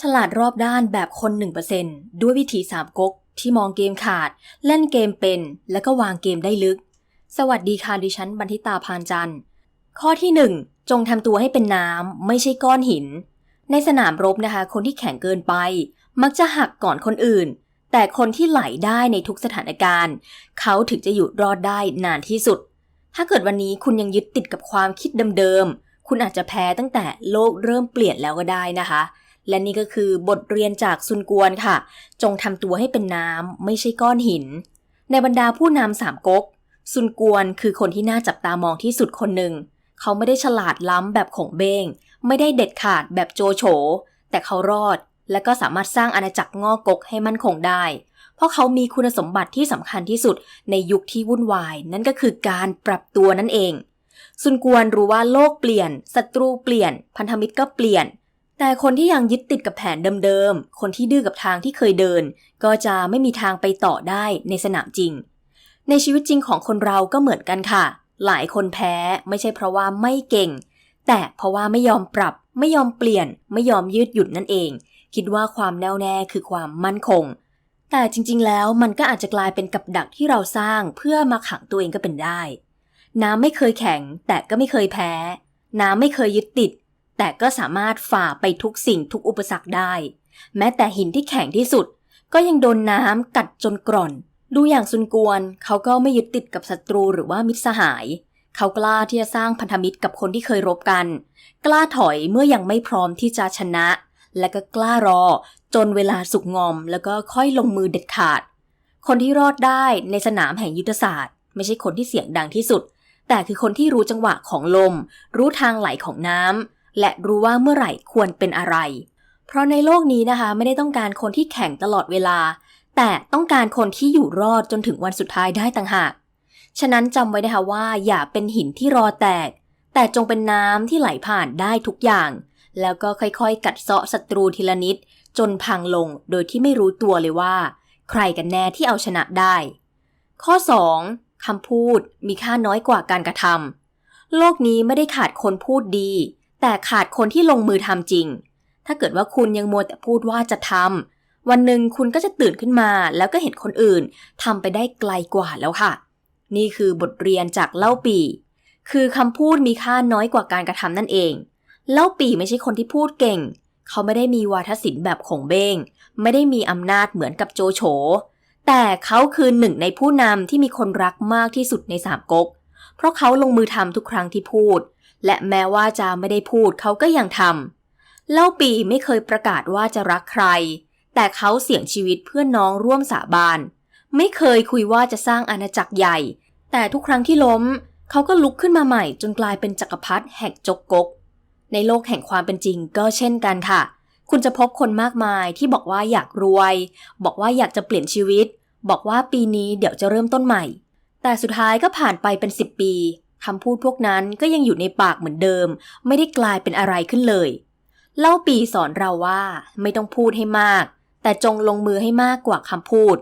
ฉลาดรอบด้านแบบคน 1%ด้วยวิธีสามก๊กที่มองเกมขาด เล่นเกมเป็น แล้วก็วางเกมได้ลึก สวัสดีค่ะดิฉันบันทิตาพานจันทร์ ข้อที่ 1 จงทำตัวให้เป็นน้ำไม่ใช่ก้อนหิน ในสนามรบนะคะ คนที่แข็งเกินไป มักจะหักก่อนคนอื่น แต่คนที่ไหลได้ในทุกสถานการณ์ เขาถึงจะอยู่รอดได้นานที่สุด ถ้าเกิดวันนี้คุณยังยึดติดกับความคิดเดิมๆคุณอาจจะแพ้ตั้งแต่โลกเริ่มเปลี่ยนแล้วก็ได้นะคะ และนี่ก็คือบทเรียนจากซุนกวนค่ะ จงทำตัวให้เป็นน้ำไม่ใช่ก้อนหิน ในบรรดาผู้นำสามก๊กซุนกวนคือคนที่น่าจับตามองที่สุดคนหนึ่ง เขาไม่ได้ฉลาดล้ำแบบขงเบงไม่ได้เด็ดขาดแบบโจโฉ แต่เขารอด และก็สามารถสร้างอาณาจักรงอกกให้มั่นคงได้ เพราะเขามีคุณสมบัติที่สำคัญที่สุดในยุคที่วุ่นวาย นั่นก็คือการปรับตัวนั่นเองซุนกวนรู้ว่าโลกเปลี่ยนศัตรูเปลี่ยน พันธมิตรก็เปลี่ยน แต่คนที่ยังยึดติดกับแผนเดิมๆ คนที่ดื้อกับทางที่เคยเดิน ก็จะไม่มีทางไปต่อได้ในสนามจริง ในชีวิตจริงของคนเราก็เหมือนกันค่ะ หลายคนแพ้ไม่ใช่เพราะว่าไม่เก่ง แต่เพราะว่าไม่ยอมปรับ ไม่ยอมเปลี่ยน ไม่ยอมยืดหยุ่นนั่นเอง คิดว่าความแน่วแน่คือความมั่นคง แต่จริงๆ แล้วมันก็อาจจะกลายเป็นกับดักที่เราสร้างเพื่อมาขังตัวเองก็เป็นได้ น้ำไม่เคยแข็ง แต่ก็ไม่เคยแพ้ น้ำไม่เคยยึดติด แต่ก็สามารถฝ่าไปทุกสิ่งทุกอุปสรรคได้ แม้แต่หินที่แข็งที่สุด ก็ยังโดนน้ำกัดจนกร่อน ดูอย่างซุนกวน เขาก็ไม่ยึดติดกับศัตรูหรือว่ามิตรสหาย เขากล้าที่จะสร้างพันธมิตรกับคนที่เคยรบกัน กล้าถอยเมื่อยังไม่พร้อมที่จะชนะ และก็กล้ารอ จนเวลาสุกงอม แล้วก็ค่อยลงมือเด็ดขาด คนที่รอดได้ในสนามแห่งยุทธศาสตร์ ไม่ใช่คนที่เสียงดังที่สุด แต่คือคนที่รู้จังหวะของลม รู้ทางไหลของน้ำ และรู้ว่าเมื่อไหร่ควรเป็นอะไร เพราะในโลกนี้นะคะไม่ได้ต้องการคนที่แข่งตลอดเวลา แต่ต้องการคนที่อยู่รอดจนถึงวันสุดท้ายได้ต่างหาก ฉะนั้นจำไว้นะคะว่าอย่าเป็นหินที่รอแตก แต่จงเป็นน้ำที่ไหลผ่านได้ทุกอย่าง แล้วก็ค่อยๆ กัดเซาะศัตรูทีละนิด จนพังลงโดยที่ไม่รู้ตัวเลยว่า ใครกันแน่ที่เอาชนะได้ ข้อ 2. คำพูดมีค่าน้อยกว่าการกระทำโลกนี้ไม่ได้ขาดคนพูดดี แต่ขาดคนที่ลงมือทำจริง ถ้าเกิดว่าคุณยังมัวแต่พูดว่าจะทำวันหนึ่งคุณก็จะตื่นขึ้นมา แล้วก็เห็นคนอื่นทำไปได้ไกลกว่าแล้วค่ะ นี่คือบทเรียนจากเล่าปี คือคำพูดมีค่าน้อยกว่าการกระทำนั่นเอง เล่าปีไม่ใช่คนที่พูดเก่ง เขาไม่ได้มีวาทศิลป์แบบขงเบงไม่ได้มีอำนาจเหมือนกับโจโฉแต่เขาคือหนึ่งในผู้นำที่มีคนรักมากที่สุดในสามก๊ก เพราะเขาลงมือทำทุกครั้งที่พูด และแม้ว่าจะไม่ได้พูดเขาก็ยังทำเล่าปีไม่เคยประกาศว่าจะรักใคร แต่เขาเสี่ยงชีวิตเพื่อนน้องร่วมสาบาน ไม่เคยคุยว่าจะสร้างอาณาจักรใหญ่ แต่ทุกครั้งที่ล้ม เขาก็ลุกขึ้นมาใหม่จนกลายเป็นจักรพรรดิแห่งจกกก ในโลกแห่งความเป็นจริงก็เช่นกันค่ะ คุณจะพบคนมากมายที่บอกว่าอยากรวย บอกว่าอยากจะเปลี่ยนชีวิต บอกว่าปีนี้เดี๋ยวจะเริ่มต้นใหม่ แต่สุดท้ายก็ผ่านไปเป็น 10 ปี คำพูดพวกนั้นก็ยังอยู่ในปากเหมือนเดิม ไม่ได้กลายเป็นอะไรขึ้นเลย เล่าปีสอนเราว่าไม่ต้องพูดให้มาก แต่จงลงมือให้มากกว่าคำพูด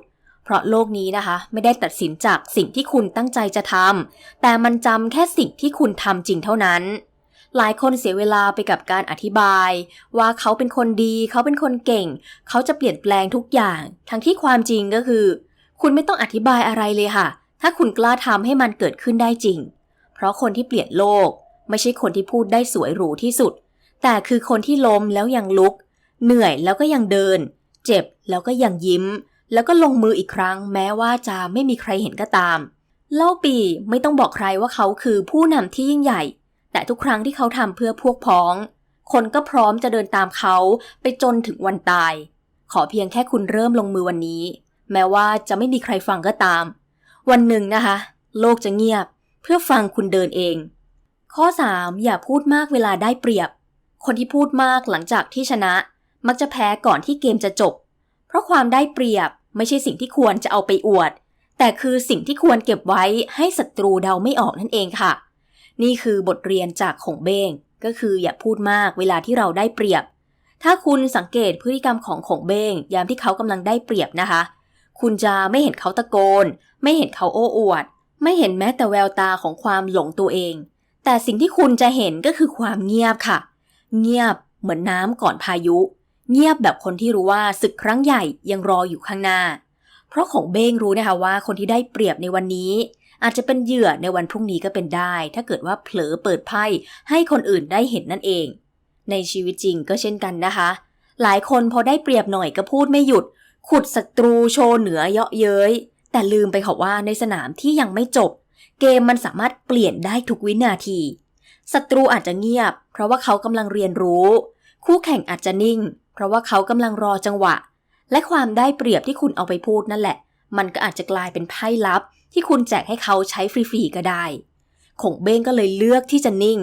เพราะโลกนี้นะคะ ไม่ได้ตัดสินจากสิ่งที่คุณตั้งใจจะทำแต่มันจำแค่สิ่งที่คุณทำจริงเท่านั้น หลายคนเสียเวลาไปกับการอธิบาย ว่าเขาเป็นคนดีเขาเป็นคนเก่ง เขาจะเปลี่ยนแปลงทุกอย่าง ทั้งที่ความจริงก็คือ คุณไม่ต้องอธิบายอะไรเลยค่ะ ถ้าคุณกล้าทำให้มันเกิดขึ้นได้จริง เพราะคนที่เปลี่ยนโลก ไม่ใช่คนที่พูดได้สวยหรูที่สุด แต่คือคนที่ล้มแล้วยังลุก เหนื่อยแล้วก็ยังเดิน เจ็บแล้วก็ยังยิ้ม แล้วก็ลงมืออีกครั้ง แม้ว่าจะไม่มีใครเห็นก็ตาม เล่าปีไม่ต้องบอกใครว่าเขาคือผู้นำที่ยิ่งใหญ่ แต่ทุกครั้งที่เขาทำเพื่อพวกพ้อง คนก็พร้อมจะเดินตามเขาไปจนถึงวันตาย ขอเพียงแค่คุณเริ่มลงมือวันนี้ แม้ว่าจะไม่มีใครฟังก็ตาม วันหนึ่งนะคะ โลกจะเงียบ เพื่อฟังคุณเดินเอง ข้อ 3. อย่าพูดมากเวลาได้เปรียบ คนที่พูดมากหลังจากที่ชนะ มักจะแพ้ก่อนที่เกมจะจบ เพราะความได้เปรียบไม่ใช่สิ่งที่ควรจะเอาไปอวด แต่คือสิ่งที่ควรเก็บไว้ให้ศัตรูเดาไม่ออกนั่นเองค่ะ นี่คือบทเรียนจากของเบ้งก็คืออย่าพูดมากเวลาที่เราได้เปรียบ ถ้าคุณสังเกตพฤติกรรมของของเบ้งยามที่เขากำลังได้เปรียบนะคะ คุณจะไม่เห็นเขาตะโกน ไม่เห็นเขาโอ้อวด ไม่เห็นแม้แต่แววตาของความหลงตัวเอง แต่สิ่งที่คุณจะเห็นก็คือความเงียบค่ะ เงียบเหมือนน้ำก่อนพายุ เงียบแบบคนที่รู้ว่าศึกครั้งใหญ่ยังรออยู่ข้างหน้า เพราะของเบ้งรู้นะคะว่าคนที่ได้เปรียบในวันนี้ อาจจะเป็นเหยื่อในวันพรุ่งนี้ก็เป็นได้ ถ้าเกิดว่าเผลอเปิดไพ่ให้คนอื่นได้เห็นนั่นเอง ในชีวิตจริงก็เช่นกันนะคะ หลายคนพอได้เปรียบหน่อยก็พูดไม่หยุด ขุดศัตรูโชว์เหนือเยาะเย้ย แต่ลืมไปค่ะว่าในสนามที่ยังไม่จบ เกมมันสามารถเปลี่ยนได้ทุกวินาที ศัตรูอาจจะเงียบ เพราะว่าเขากำลังเรียนรู้ คู่แข่งอาจจะนิ่ง เพราะว่าเขากำลังรอจังหวะ และความได้เปรียบที่คุณเอาไปพูดนั่นแหละ มันก็อาจจะกลายเป็นไพ่ลับ ที่คุณแจกให้เขาใช้ฟรีๆก็ได้ขงเบ้งก็เลยเลือกที่จะนิ่ง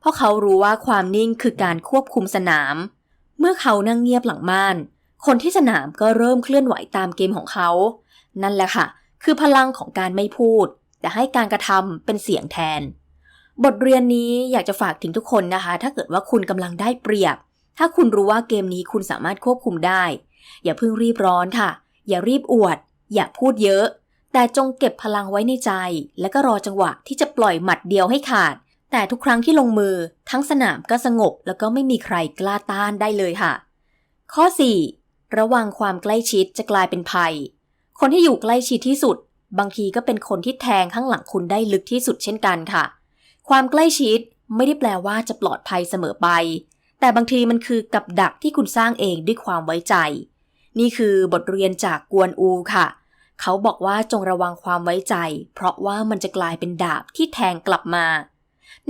เพราะเขารู้ว่าความนิ่งคือการควบคุมสนาม เมื่อเขานั่งเงียบหลังม่าน คนที่สนามก็เริ่มเคลื่อนไหวตามเกมของเขา นั่นแหละค่ะ คือพลังของการไม่พูด แต่ให้การกระทำเป็นเสียงแทน บทเรียนนี้อยากจะฝากถึงทุกคนนะคะ ถ้าเกิดว่าคุณกำลังได้เปรียบ ถ้าคุณรู้ว่าเกมนี้คุณสามารถควบคุมได้ อย่าเพิ่งรีบร้อนค่ะ อย่ารีบอวด อย่าพูดเยอะ แต่จงเก็บพลังไว้ในใจ และก็รอจังหวะที่จะปล่อยหมัดเดียวให้ขาด แต่ทุกครั้งที่ลงมือ ทั้งสนามก็สงบแล้วก็ไม่มีใครกล้าต้านได้เลยค่ะ ข้อ 4. ระวังความใกล้ชิดจะกลายเป็นภัย คนที่อยู่ใกล้ชิดที่สุด บางทีก็เป็นคนที่แทงข้างหลังคุณได้ลึกที่สุดเช่นกันค่ะ ความใกล้ชิดไม่ได้แปลว่าจะปลอดภัยเสมอไป แต่บางทีมันคือกับดักที่คุณสร้างเองด้วยความไว้ใจ นี่คือบทเรียนจากกวนอูค่ะ เขาบอกว่าจงระวังความไว้ใจ เพราะว่ามันจะกลายเป็นดาบที่แทงกลับมา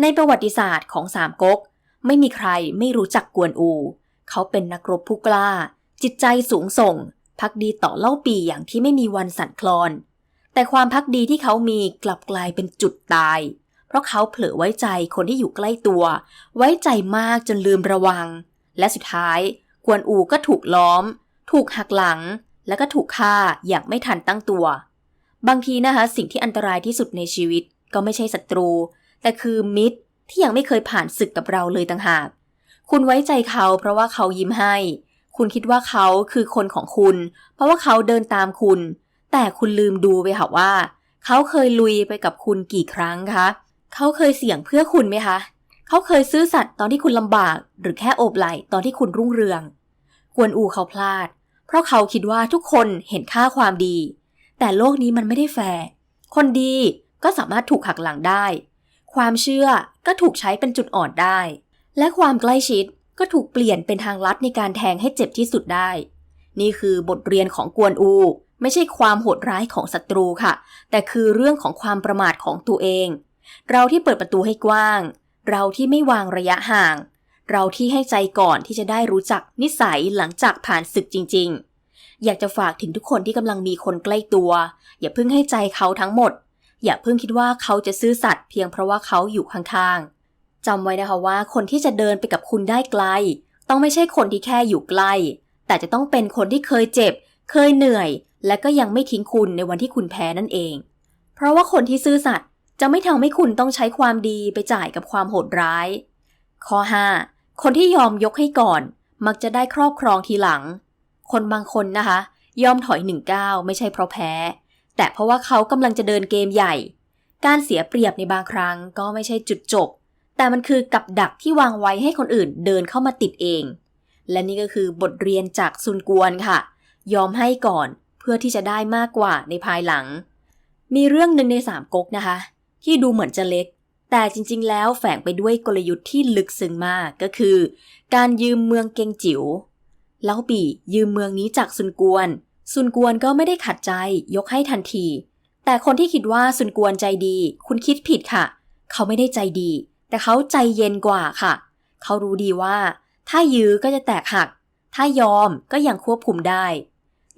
ในประวัติศาสตร์ของสามก๊กไม่มีใครไม่รู้จักกวนอู เขาเป็นนักรบผู้กล้า จิตใจสูงส่ง พักดีต่อเล่าปีอย่างที่ไม่มีวันสั่นคลอน แต่ความพักดีที่เขามีกลับกลายเป็นจุดตาย เพราะเขาเผลอไว้ใจคนที่อยู่ใกล้ตัว ไว้ใจมากจนลืมระวัง และสุดท้าย กวนอูก็ถูกล้อม ถูกหักหลัง แล้วก็ถูกฆ่าอย่างไม่ทันตั้งตัว บางทีนะคะสิ่งที่อันตรายที่สุดในชีวิตก็ไม่ใช่ศัตรู แต่คือมิตรที่ยังไม่เคยผ่านศึกกับเราเลยต่างหาก คุณไว้ใจเขาเพราะว่าเขายิ้มให้ คุณคิดว่าเขาคือคนของคุณ เพราะว่าเขาเดินตามคุณ แต่คุณลืมดูไปค่ะว่า เขาเคยลุยไปกับคุณกี่ครั้งคะ เขาเคยเสี่ยงเพื่อคุณไหมคะ เขาเคยซื้อสัตว์ตอนที่คุณลำบาก หรือแค่โอบไหล่ตอนที่คุณรุ่งเรือง กวนอูเขาพลาด เพราะเขาคิดว่าทุกคนเห็นค่าความดี แต่โลกนี้มันไม่ได้แฟร์ คนดีก็สามารถถูกหักหลังได้ ความเชื่อก็ถูกใช้เป็นจุดอ่อนได้ และความใกล้ชิด ก็ถูกเปลี่ยนเป็นทางลัดในการแทงให้เจ็บที่สุดได้ นี่คือบทเรียนของกวนอู ไม่ใช่ความโหดร้ายของศัตรูค่ะ แต่คือเรื่องของความประมาทของตัวเอง เราที่เปิดประตูให้กว้าง เราที่ไม่วางระยะห่าง เราที่ให้ใจก่อนที่จะได้รู้จักนิสัยหลังจากผ่านศึกจริง ๆ อยากจะฝากถึงทุกคนที่กำลังมีคนใกล้ตัว อย่าเพิ่งให้ใจเขาทั้งหมด อย่าเพิ่งคิดว่าเขาจะซื่อสัตย์เพียงเพราะว่าเขาอยู่ข้างๆ จำไว้นะคะว่าคนที่จะเดินไปกับคุณได้ไกล ต้องไม่ใช่คนที่แค่อยู่ใกล้ แต่จะต้องเป็นคนที่เคยเจ็บ เคยเหนื่อย และก็ยังไม่ทิ้งคุณในวันที่คุณแพ้นั่นเอง เพราะว่าคนที่ซื่อสัตย์จะไม่ทำให้คุณต้องใช้ความดีไปจ่ายกับความโหดร้าย ข้อ 5. คนที่ยอมยกให้ก่อน มักจะได้ครอบครองทีหลัง คนบางคนนะคะ ยอมถอยหนึ่งก้าวไม่ใช่เพราะแพ้ แต่เพราะว่าเขากำลังจะเดินเกมใหญ่ การเสียเปรียบในบางครั้งก็ไม่ใช่จุดจบ แต่มันคือกับดักที่วางไว้ให้คนอื่นเดินเข้ามาติดเอง และนี่ก็คือบทเรียนจากซุนกวนค่ะ ยอมให้ก่อนเพื่อที่จะได้มากกว่าในภายหลัง มีเรื่องหนึ่งในสามก๊กนะคะ ที่ดูเหมือนจะเล็ก แต่จริงๆ แล้วแฝงไปด้วยกลยุทธ์ที่ลึกซึ้งมากก็คือ การยืมเมืองเกงจิ๋วเล่าปียืมเมืองนี้จากซุนกวน ซุนกวนก็ไม่ได้ขัดใจยกให้ทันที แต่คนที่คิดว่าซุนกวนใจดี คุณคิดผิดค่ะ เขาไม่ได้ใจดี แต่เขาใจเย็นกว่าค่ะ เขารู้ดีว่า ถ้ายื้อก็จะแตกหัก ถ้ายอมก็ยังควบคุมได้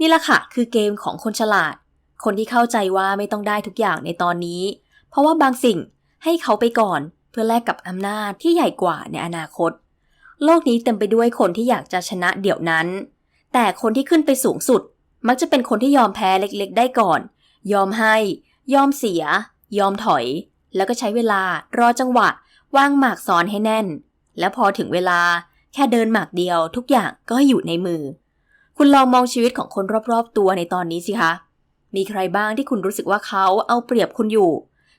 นี่แหละค่ะ คือเกมของคนฉลาด คนที่เข้าใจว่าไม่ต้องได้ทุกอย่างในตอนนี้ เพราะว่าบางสิ่งให้เขาไปก่อนเพื่อแลกกับอำนาจที่ใหญ่กว่าในอนาคต โลกนี้เต็มไปด้วยคนที่อยากจะชนะเดี๋ยวนั้น แต่คนที่ขึ้นไปสูงสุด มักจะเป็นคนที่ยอมแพ้เล็กๆ ได้ก่อน ยอมให้ ยอมเสีย ยอมถอย แล้วก็ใช้เวลารอจังหวะ วางหมากซ้อนให้แน่น แล้วพอถึงเวลาแค่เดินหมากเดียวทุกอย่างก็อยู่ในมือ คุณลองมองชีวิตของคนรอบๆตัวในตอนนี้สิคะ มีใครบ้างที่คุณรู้สึกว่าเขาเอาเปรียบคุณอยู่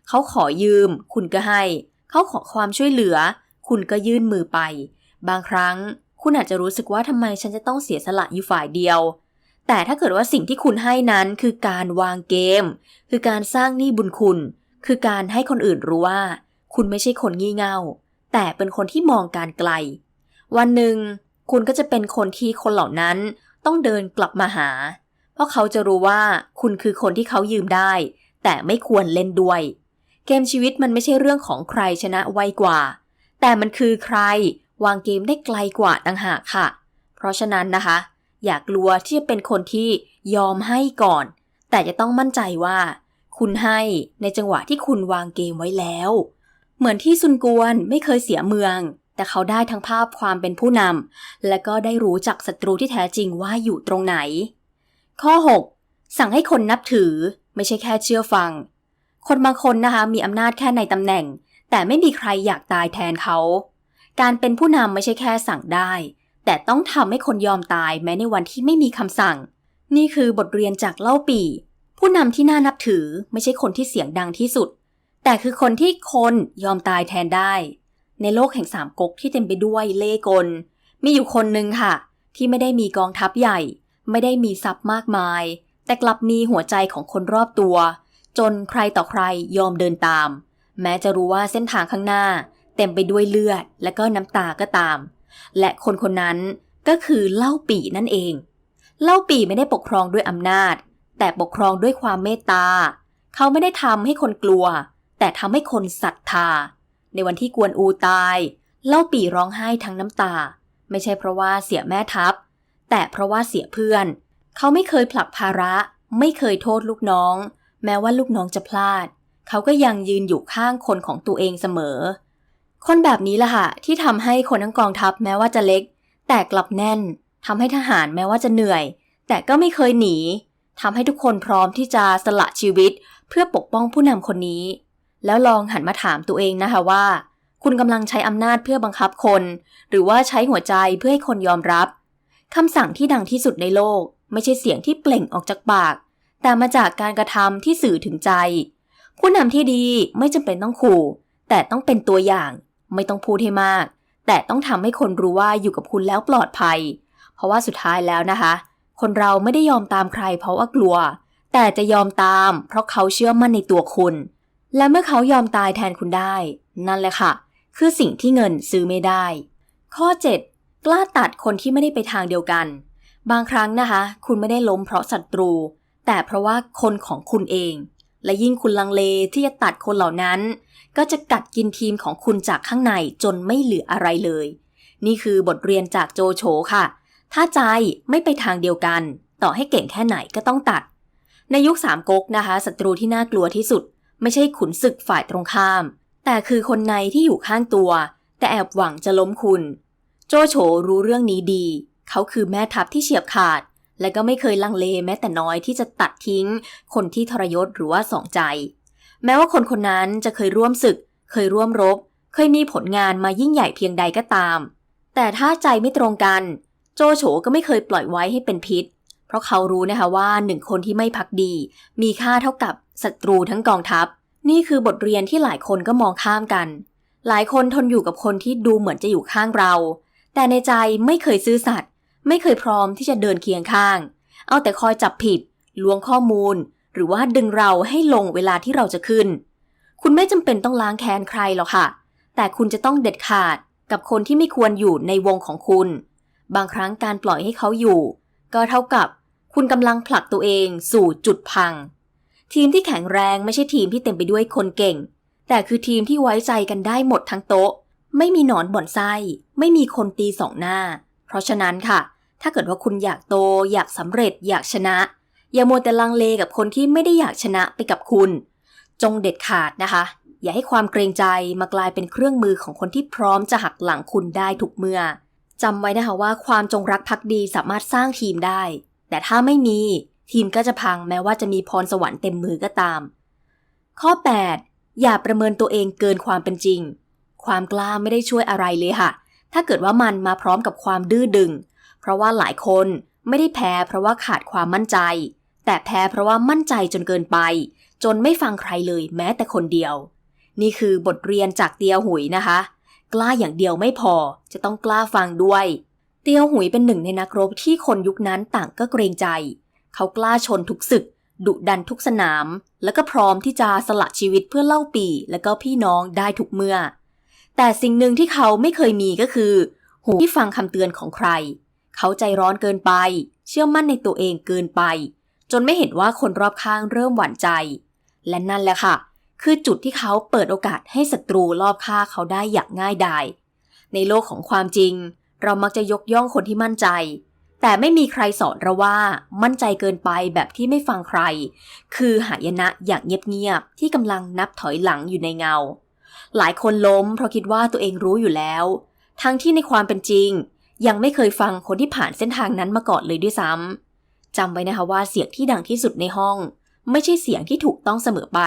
เขาขอยืม คุณก็ให้ เขาขอความช่วยเหลือ คุณก็ยื่นมือไป บางครั้งคุณอาจจะรู้สึกว่าทำไมฉันจะต้องเสียสละอยู่ฝ่ายเดียว แต่ถ้าเกิดว่าสิ่งที่คุณให้นั้นคือการวางเกม คือการสร้างหนี้บุญคุณ คือการให้คนอื่นรู้ว่า คุณไม่ใช่คนงี่เง่า แต่เป็นคนที่มองการไกล วันหนึ่ง คุณก็จะเป็นคนที่คนเหล่านั้นต้องเดินกลับมาหา เพราะเขาจะรู้ว่าคุณคือคนที่เขายืมได้ แต่ไม่ควรเล่นด้วย เกมชีวิตมันไม่ใช่เรื่องของใครชนะไวกว่า แต่มันคือใครวางเกมได้ไกลกว่าต่างหากค่ะ เพราะฉะนั้นนะคะ อย่ากลัวที่จะเป็นคนที่ยอมให้ก่อน แต่จะต้องมั่นใจว่า คุณให้ในจังหวะที่คุณวางเกมไว้แล้ว เหมือนที่ซุนกวนไม่เคยเสียเมือง แต่เขาได้ทั้งภาพความเป็นผู้นำ และก็ได้รู้จักศัตรูที่แท้จริงว่าอยู่ตรงไหน ข้อ 6. สั่งให้คนนับถือไม่ใช่แค่เชื่อฟัง คนบางคนนะคะมีอำนาจแค่ในตำแหน่ง แต่ไม่มีใครอยากตายแทนเขา การเป็นผู้นำไม่ใช่แค่สั่งได้ แต่ต้องทำให้คนยอมตายแม้ในวันที่ไม่มีคำสั่ง นี่คือบทเรียนจากเล่าปีผู้นำที่น่านับถือไม่ใช่คนที่เสียงดังที่สุด แต่คือคนที่คนยอมตายแทนได้ ในโลกแห่งสามก๊กที่เต็มไปด้วยเล่ห์กล มีอยู่คนหนึ่งค่ะ ที่ไม่ได้มีกองทัพใหญ่ ไม่ได้มีทรัพย์มากมาย แต่กลับมีหัวใจของคนรอบตัว จนใครต่อใครยอมเดินตาม แม้จะรู้ว่าเส้นทางข้างหน้า เต็มไปด้วยเลือด และก็น้ำตาก็ตาม และคนคนนั้นก็คือเล่าปี่นั่นเอง เล่าปี่ไม่ได้ปกครองด้วยอำนาจ แต่ปกครองด้วยความเมตตา เขาไม่ได้ทำให้คนกลัว แต่ทำให้คนศรัทธา ในวันที่กวนอูตาย เล่าปี่ร้องไห้ทั้งน้ำตา ไม่ใช่เพราะว่าเสียแม่ทัพ แต่เพราะว่าเสียเพื่อน เขาไม่เคยผลักภาระ ไม่เคยโทษลูกน้อง แม้ว่าลูกน้องจะพลาด เขาก็ยังยืนอยู่ข้างคนของตัวเองเสมอ คนแบบนี้ล่ะค่ะที่ทำให้คนทั้งกองทัพแม้ว่าจะเล็ก แต่กลับแน่นทำให้ทหารแม้ว่าจะเหนื่อย แต่ก็ไม่เคยหนีทำให้ทุกคนพร้อมที่จะสละชีวิต เพื่อปกป้องผู้นำคนนี้ แล้วลองหันมาถามตัวเองนะคะว่า คุณกำลังใช้อำนาจเพื่อบังคับคน หรือว่าใช้หัวใจเพื่อให้คนยอมรับคำสั่งที่ดังที่สุดในโลก ไม่ใช่เสียงที่เปล่งออกจากปาก แต่มาจากการกระทำที่สื่อถึงใจ ผู้นำที่ดีไม่จำเป็นต้องขู่ แต่ต้องเป็นตัวอย่าง ไม่ต้องพูดให้มาก แต่ต้องทำให้คนรู้ว่าอยู่กับคุณแล้วปลอดภัย เพราะว่าสุดท้ายแล้วนะคะ คนเราไม่ได้ยอมตามใครเพราะว่ากลัว แต่จะยอมตาม เพราะเขาเชื่อมั่นในตัวคุณ และเมื่อเขายอมตายแทนคุณได้ นั่นแหละค่ะ คือสิ่งที่เงินซื้อไม่ได้ ข้อ 7 กล้าตัดคนที่ไม่ได้ไปทางเดียวกัน บางครั้งนะคะ คุณไม่ได้ล้มเพราะศัตรู แต่เพราะว่าคนของคุณเอง และยิ่งคุณลังเลที่จะตัดคนเหล่านั้น ก็จะกัดกินทีมของคุณจากข้างในจนไม่เหลืออะไรเลย นี่คือบทเรียนจากโจโฉค่ะ ถ้าใจไม่ไปทางเดียวกัน ต่อให้เก่งแค่ไหนก็ต้องตัด ในยุคสามก๊กนะคะศัตรูที่น่ากลัวที่สุด ไม่ใช่ขุนศึกฝ่ายตรงข้าม แต่คือคนในที่อยู่ข้างตัว แต่แอบหวังจะล้มคุณ โจโฉรู้เรื่องนี้ดี เขาคือแม่ทัพที่เฉียบขาด และก็ไม่เคยลังเลแม้แต่น้อยที่จะตัดทิ้ง คนที่ทรยศหรือว่าสองใจ แม้ว่าคนคนนั้นจะเคยร่วมศึก เคยร่วมรบ เคยมีผลงานมายิ่งใหญ่เพียงใดก็ตาม แต่ถ้าใจไม่ตรงกัน โจโฉก็ไม่เคยปล่อยไว้ให้เป็นพิษ เพราะเขารู้นะคะว่าหนึ่งคนที่ไม่พักดี มีค่าเท่ากับ ศัตรูทั้งกองทัพ นี่คือบทเรียนที่หลายคนก็มองข้ามกัน หลายคนทนอยู่กับคนที่ดูเหมือนจะอยู่ข้างเรา แต่ในใจไม่เคยซื่อสัตย์ไม่เคยพร้อมที่จะเดินเคียงข้าง เอาแต่คอยจับผิดลวงข้อมูล หรือว่าดึงเราให้ลงเวลาที่เราจะขึ้น คุณไม่จำเป็นต้องล้างแค้นใครหรอกค่ะ แต่คุณจะต้องเด็ดขาดกับคนที่ไม่ควรอยู่ในวงของคุณ บางครั้งการปล่อยให้เขาอยู่ ก็เท่ากับ คุณกำลังผลักตัวเองสู่จุดพัง ทีมที่แข็งแรงไม่ใช่ทีมที่เต็มไปด้วยคนเก่ง แต่คือทีมที่ไว้ใจกันได้หมดทั้งโต๊ะ ไม่มีหนอนบ่อนไส้ ไม่มีคนตีสองหน้า เพราะฉะนั้นค่ะ ถ้าเกิดว่าคุณอยากโต อยากสำเร็จ อยากชนะ อย่ามัวแต่ลังเลกับคนที่ไม่ได้อยากชนะไปกับคุณ จงเด็ดขาดนะคะ อย่าให้ความเกรงใจมากลายเป็นเครื่องมือของคนที่พร้อมจะหักหลังคุณได้ทุกเมื่อจำไว้นะคะว่าความจงรักภักดีสามารถสร้างทีมได้ แต่ถ้าไม่มี ทีมก็จะพังแม้ว่าจะมีพรสวรรค์เต็มมือก็ตาม ข้อ 8 อย่าประเมินตัวเองเกินความเป็นจริง ความกล้าไม่ได้ช่วยอะไรเลยค่ะ ถ้าเกิดว่ามันมาพร้อมกับความดื้อดึง เพราะว่าหลายคนไม่ได้แพ้เพราะว่าขาดความมั่นใจ แต่แพ้เพราะว่ามั่นใจจนเกินไป จนไม่ฟังใครเลยแม้แต่คนเดียว นี่คือบทเรียนจากเตียวหุยนะคะ กล้าอย่างเดียวไม่พอ จะต้องกล้าฟังด้วย เตียวหุยเป็นหนึ่งในนักรบที่คนยุคนั้นต่างก็เกรงใจ เขากล้าชนทุกศึก ดุดันทุกสนาม แล้วก็พร้อมที่จะสละชีวิตเพื่อเล่าปีและก็พี่น้องได้ทุกเมื่อ แต่สิ่งหนึ่งที่เขาไม่เคยมีก็คือ หูที่ฟังคำเตือนของใคร เขาใจร้อนเกินไป เชื่อมั่นในตัวเองเกินไป จนไม่เห็นว่าคนรอบข้างเริ่มหวั่นใจ และนั่นแหละค่ะ คือจุดที่เขาเปิดโอกาสให้ศัตรูรอบฆ่าเขาได้อย่างง่ายดายในโลกของความจริง เรามักจะยกย่องคนที่มั่นใจ แต่ไม่มีใครสอนเราว่ามั่นใจเกินไปแบบที่ไม่ฟังใคร คือหายนะอย่างเงียบๆที่กำลังนับถอยหลังอยู่ในเงา หลายคนล้มเพราะคิดว่าตัวเองรู้อยู่แล้ว ทั้งที่ในความเป็นจริง ยังไม่เคยฟังคนที่ผ่านเส้นทางนั้นมาก่อนเลยด้วยซ้ำจำไว้นะคะว่าเสียงที่ดังที่สุดในห้อง ไม่ใช่เสียงที่ถูกต้องเสมอไป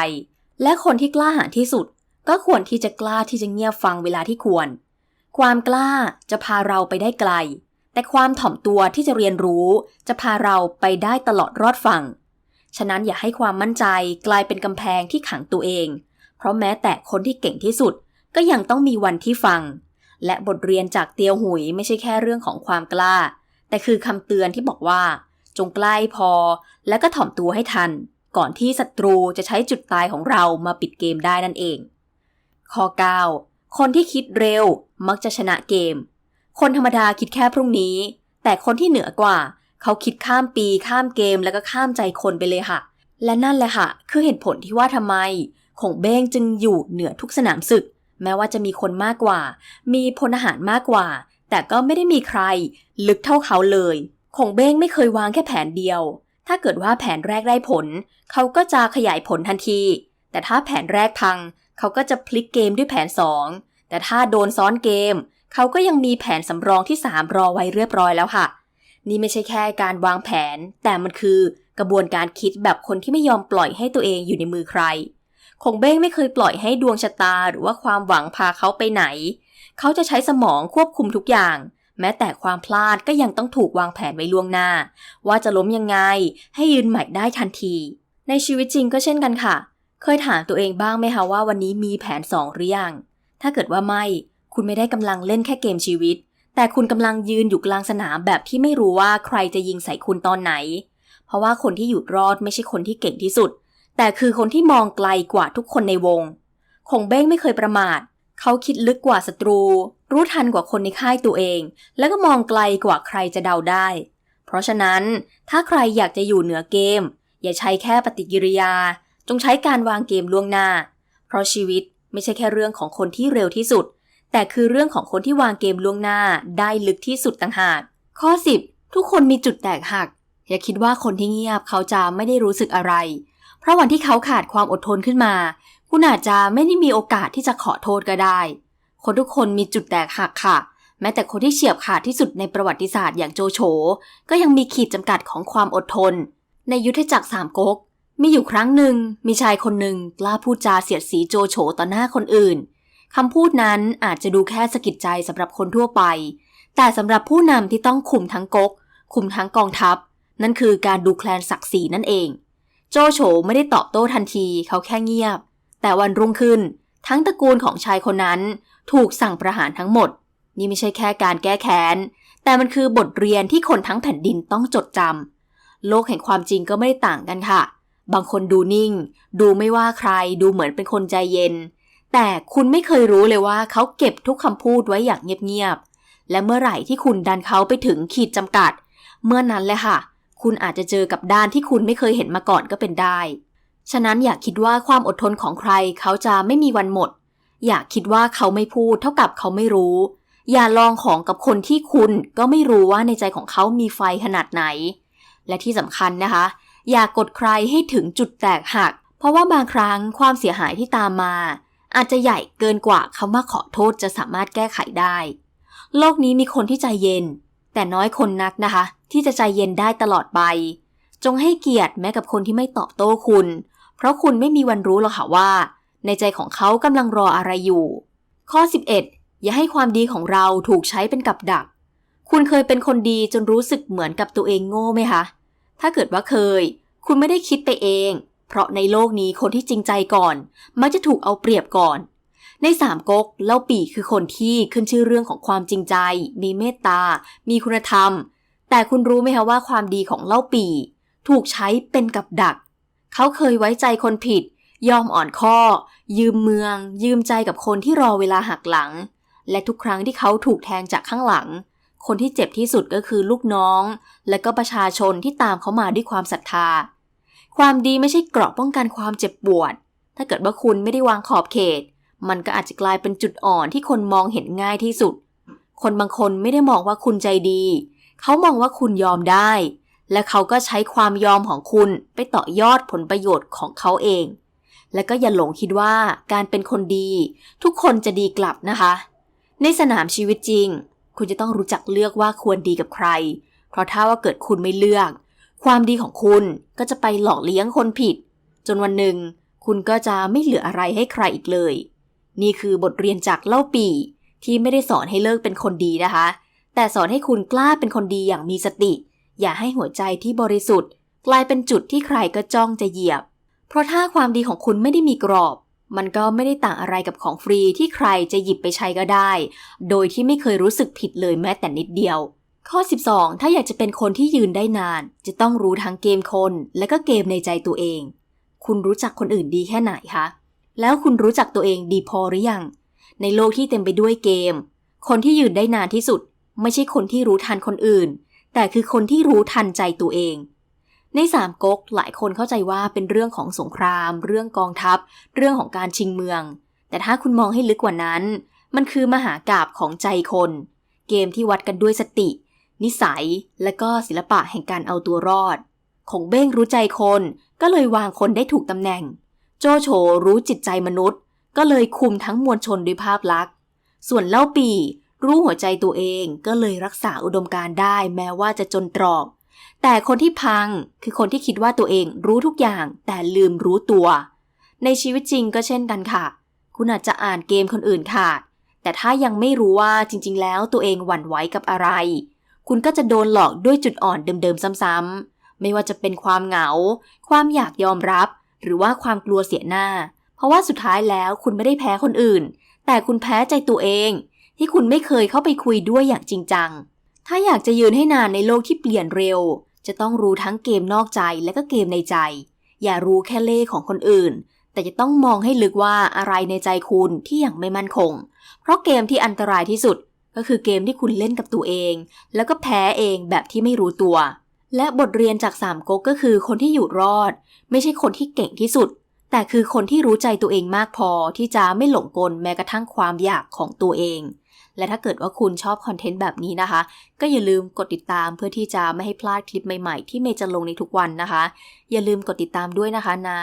และคนที่กล้าหาญที่สุด ก็ควรที่จะกล้าที่จะเงียบฟังเวลาที่ควร ความกล้าจะพาเราไปได้ไกล แต่ความถ่อมตัวที่จะเรียนรู้ จะพาเราไปได้ตลอดรอดฝั่ง ฉะนั้นอย่าให้ความมั่นใจกลายเป็นกำแพงที่ขังตัวเอง เพราะแม้แต่คนที่เก่งที่สุด ก็ยังต้องมีวันที่ฟัง และบทเรียนจากเตียวหุยไม่ใช่แค่เรื่องของความกล้า แต่คือคำเตือนที่บอกว่า จงใกล้พอ และก็ถ่อมตัวให้ทัน ก่อนที่ศัตรูจะใช้จุดตายของเรามาปิดเกมได้นั่นเองข้อ9คนที่คิดเร็วมักจะชนะเกม คนธรรมดาคิดแค่พรุ่งนี้ แต่คนที่เหนือกว่า เขาคิดข้ามปีข้ามเกมแล้วก็ข้ามใจคนไปเลยค่ะ และนั่นแหละค่ะ คือเหตุผลที่ว่าทำไมขงเบ้งจึงอยู่เหนือทุกสนามศึก แม้ว่าจะมีคนมากกว่า มีพลทหารมากกว่า แต่ก็ไม่ได้มีใคร ลึกเท่าเขาเลยขงเบ้งไม่เคยวางแค่แผนเดียว ถ้าเกิดว่าแผนแรกได้ผล เขาก็จะขยายผลทันที แต่ถ้าแผนแรกพัง เขาก็จะพลิกเกมด้วยแผน 2 แต่ถ้าโดนซ้อนเกม เขาก็ยังมีแผนสำรองที่ 3 รอไว้เรียบร้อยแล้วค่ะ นี่ไม่ใช่แค่การวางแผน แต่มันคือกระบวนการคิดแบบคนที่ไม่ยอมปล่อยให้ตัวเองอยู่ในมือใคร คงเบ้งไม่เคยปล่อยให้ดวงชะตาหรือว่าความหวังพาเขาไปไหน เขาจะใช้สมองควบคุมทุกอย่าง แม้แต่ความพลาดก็ยังต้องถูกวางแผนไว้ล่วงหน้า ว่าจะล้มยังไง ให้ยืนใหม่ได้ทันที ในชีวิตจริงก็เช่นกันค่ะ เคยถามตัวเองบ้างไหมคะว่าวันนี้มีแผนสองหรือยัง ถ้าเกิดว่าไม่ คุณไม่ได้กำลังเล่นแค่เกมชีวิต แต่คุณกำลังยืนอยู่กลางสนามแบบที่ไม่รู้ว่าใครจะยิงใส่คุณตอนไหน เพราะว่าคนที่อยู่รอดไม่ใช่คนที่เก่งที่สุด แต่คือคนที่มองไกลกว่าทุกคนในวง คงเบ้งไม่เคยประมาท เขาคิดลึกกว่าศัตรู รู้ทันกว่าคนในค่ายตัวเอง แล้วก็มองไกลกว่าใครจะเดาได้ เพราะฉะนั้นถ้าใครอยากจะอยู่เหนือเกม อย่าใช้แค่ปฏิกิริยา จงใช้การวางเกมล่วงหน้า เพราะชีวิตไม่ใช่แค่เรื่องของคนที่เร็วที่สุด แต่คือเรื่องของคนที่วางเกมล่วงหน้าได้ลึกที่สุดต่างหาก ข้อ 10 ทุกคนมีจุดแตกหัก อย่าคิดว่าคนที่เงียบเขาจะไม่ได้รู้สึกอะไร เพราะวันที่เขาขาดความอดทนขึ้นมา คุณอาจจะไม่ได้มีโอกาสที่จะขอโทษก็ได้ คนทุกคนมีจุดแตกหักค่ะ แม้แต่คนที่เฉียบขาดที่สุดในประวัติศาสตร์อย่างโจโฉก็ยังมีขีดจำกัดของความอดทน ในยุทธจักรสามก๊กมีอยู่ครั้งหนึ่งมีชายคนหนึ่งกล้าพูดจาเสียดสีโจโฉต่อหน้าคนอื่น คำพูดนั้นอาจจะดูแค่สะกิดใจสำหรับคนทั่วไป แต่สำหรับผู้นำที่ต้องคุมทั้งก๊ก คุมทั้งกองทัพ นั่นคือการดูแคลนศักดิ์ศรีนั่นเอง โจโฉไม่ได้ตอบโต้ทันทีเขาแค่เงียบ แต่วันรุ่งขึ้น ทั้งตระกูลของชายคนนั้นถูกสั่งประหารทั้งหมด นี่ไม่ใช่แค่การแก้แค้น แต่มันคือบทเรียนที่คนทั้งแผ่นดินต้องจดจำโลกแห่งความจริงก็ไม่ได้ต่างกันค่ะ บางคนดูนิ่ง ดูไม่ว่าใคร ดูเหมือนเป็นคนใจเย็น แต่คุณไม่เคยรู้เลยว่าเขาเก็บทุกคำพูดไว้อย่างเงียบๆ และเมื่อไหร่ที่คุณดันเขาไปถึงขีดจำกัด เมื่อนั้นเลยค่ะ คุณอาจจะเจอกับด้านที่คุณไม่เคยเห็นมาก่อนก็เป็นได้ ฉะนั้นอย่าคิดว่าความอดทนของใครเขาจะไม่มีวันหมด อย่าคิดว่าเขาไม่พูดเท่ากับเขาไม่รู้ อย่าลองของกับคนที่คุณก็ไม่รู้ว่าในใจของเขามีไฟขนาดไหน และที่สำคัญนะคะ อย่ากดใครให้ถึงจุดแตกหัก เพราะว่าบางครั้งความเสียหายที่ตามมา อาจจะใหญ่เกินกว่าคำว่าขอโทษจะสามารถแก้ไขได้ โลกนี้มีคนที่ใจเย็น แต่น้อยคนนักนะคะ ที่จะใจเย็นได้ตลอดไป จงให้เกียรติแม้กับคนที่ไม่ตอบโต้คุณ เพราะคุณไม่มีวันรู้หรอกค่ะว่า ในใจของเขากำลังรออะไรอยู่ ข้อ 11 อย่าให้ความดีของเราถูกใช้เป็นกับดัก คุณเคยเป็นคนดีจนรู้สึกเหมือนกับตัวเองโง่ไหมคะถ้าเกิดว่าเคย คุณไม่ได้คิดไปเอง เพราะในโลกนี้คนที่จริงใจก่อน มักจะถูกเอาเปรียบก่อน ในสามก๊กเล่าปี่คือคนที่ขึ้นชื่อเรื่องของความจริงใจ มีเมตตา มีคุณธรรม แต่คุณรู้ไหมคะว่าความดีของเล่าปี่ถูกใช้เป็นกับดัก เขาเคยไว้ใจคนผิด ยอมอ่อนข้อ ยืมเมือง ยืมใจกับคนที่รอเวลาหักหลัง และทุกครั้งที่เขาถูกแทงจากข้างหลัง คนที่เจ็บที่สุดก็คือลูกน้อง และก็ประชาชนที่ตามเขามาด้วยความศรัทธา ความดีไม่ใช่เกราะป้องกันความเจ็บปวด ถ้าเกิดว่าคุณไม่ได้วางขอบเขต มันก็อาจจะกลายเป็นจุดอ่อนที่คนมองเห็นง่ายที่สุด คนบางคนไม่ได้มองว่าคุณใจดี เขามองว่าคุณยอมได้ และเขาก็ใช้ความยอมของคุณไปต่อยอดผลประโยชน์ของเขาเอง และก็อย่าหลงคิดว่าการเป็นคนดี ทุกคนจะดีกลับนะคะ ในสนามชีวิตจริง คุณจะต้องรู้จักเลือกว่าควรดีกับใคร เพราะถ้าว่าเกิดคุณไม่เลือก ความดีของคุณก็จะไปหลอกเลี้ยงคนผิด จนวันหนึ่ง คุณก็จะไม่เหลืออะไรให้ใครอีกเลย นี่คือบทเรียนจากเล่าปีที่ไม่ได้สอนให้เลิกเป็นคนดีนะคะ แต่สอนให้คุณกล้าเป็นคนดีอย่างมีสติ อย่าให้หัวใจที่บริสุทธิ์ กลายเป็นจุดที่ใครก็จ้องจะเหยียบ เพราะถ้าความดีของคุณไม่ได้มีกรอบ มันก็ไม่ได้ต่างอะไรกับของฟรีที่ใครจะหยิบไปใช้ก็ได้ โดยที่ไม่เคยรู้สึกผิดเลยแม้แต่นิดเดียว ข้อ 12 ถ้าอยากจะเป็นคนที่ยืนได้นาน จะต้องรู้ทั้งเกมคน และก็เกมในใจตัวเอง คุณรู้จักคนอื่นดีแค่ไหนคะ แล้วคุณรู้จักตัวเองดีพอหรือยัง ในโลกที่เต็มไปด้วยเกม คนที่ยืนได้นานที่สุด ไม่ใช่คนที่รู้ทันคนอื่น แต่คือคนที่รู้ทันใจตัวเอง ในสามก๊กหลายคนเข้าใจว่าเป็นเรื่องของสงคราม เรื่องกองทัพ เรื่องของการชิงเมือง แต่ถ้าคุณมองให้ลึกกว่านั้น มันคือมหากาบของใจคน เกมที่วัดกันด้วยสติ นิสัย และก็ศิลปะแห่งการเอาตัวรอดของเบ้งรู้ใจคนก็เลยวางคนได้ถูกตำแหน่ง โจโฉรู้จิตใจมนุษย์ ก็เลยคุมทั้งมวลชนด้วยภาพลักษณ์ ส่วนเล่าปีรู้หัวใจตัวเองก็เลยรักษาอุดมการได้แม้ว่าจะจนตรอก แต่คนที่พังคือคนที่คิดว่าตัวเองรู้ทุกอย่างแต่ลืมรู้ตัว ในชีวิตจริงก็เช่นกันค่ะ คุณอาจจะอ่านเกมคนอื่นขาดแต่ถ้ายังไม่รู้ว่าจริง ๆ แล้วตัวเองหวั่นไหวกับอะไร คุณก็จะโดนหลอกด้วยจุดอ่อนเดิมๆซ้ำๆ ไม่ว่าจะเป็นความเหงา ความอยากยอมรับ หรือว่าความกลัวเสียหน้า เพราะว่าสุดท้ายแล้วคุณไม่ได้แพ้คนอื่น แต่คุณแพ้ใจตัวเอง ที่คุณไม่เคยเข้าไปคุยด้วยอย่างจริงจัง ถ้าอยากจะยืนให้นานในโลกที่เปลี่ยนเร็ว จะต้องรู้ทั้งเกมนอกใจและก็เกมในใจ อย่ารู้แค่เล่ของคนอื่น แต่จะต้องมองให้ลึกว่าอะไรในใจคุณที่ยังไม่มั่นคง เพราะเกมที่อันตรายที่สุด ก็คือเกมที่คุณเล่นกับตัวเอง แล้วก็แพ้เองแบบที่ไม่รู้ตัว และบทเรียนจากสามก๊กก็คือคนที่อยู่รอด ไม่ใช่คนที่เก่งที่สุด แต่คือคนที่รู้ใจตัวเองมากพอที่จะไม่หลงกลแม้กระทั่งความอยากของตัวเอง และถ้าเกิดว่าคุณชอบคอนเทนต์แบบนี้นะคะ ก็อย่าลืมกดติดตามเพื่อที่จะไม่ให้พลาดคลิปใหม่ๆ ที่เมย์จะลงในทุกวันนะคะ อย่าลืมกดติดตามด้วยนะคะนะ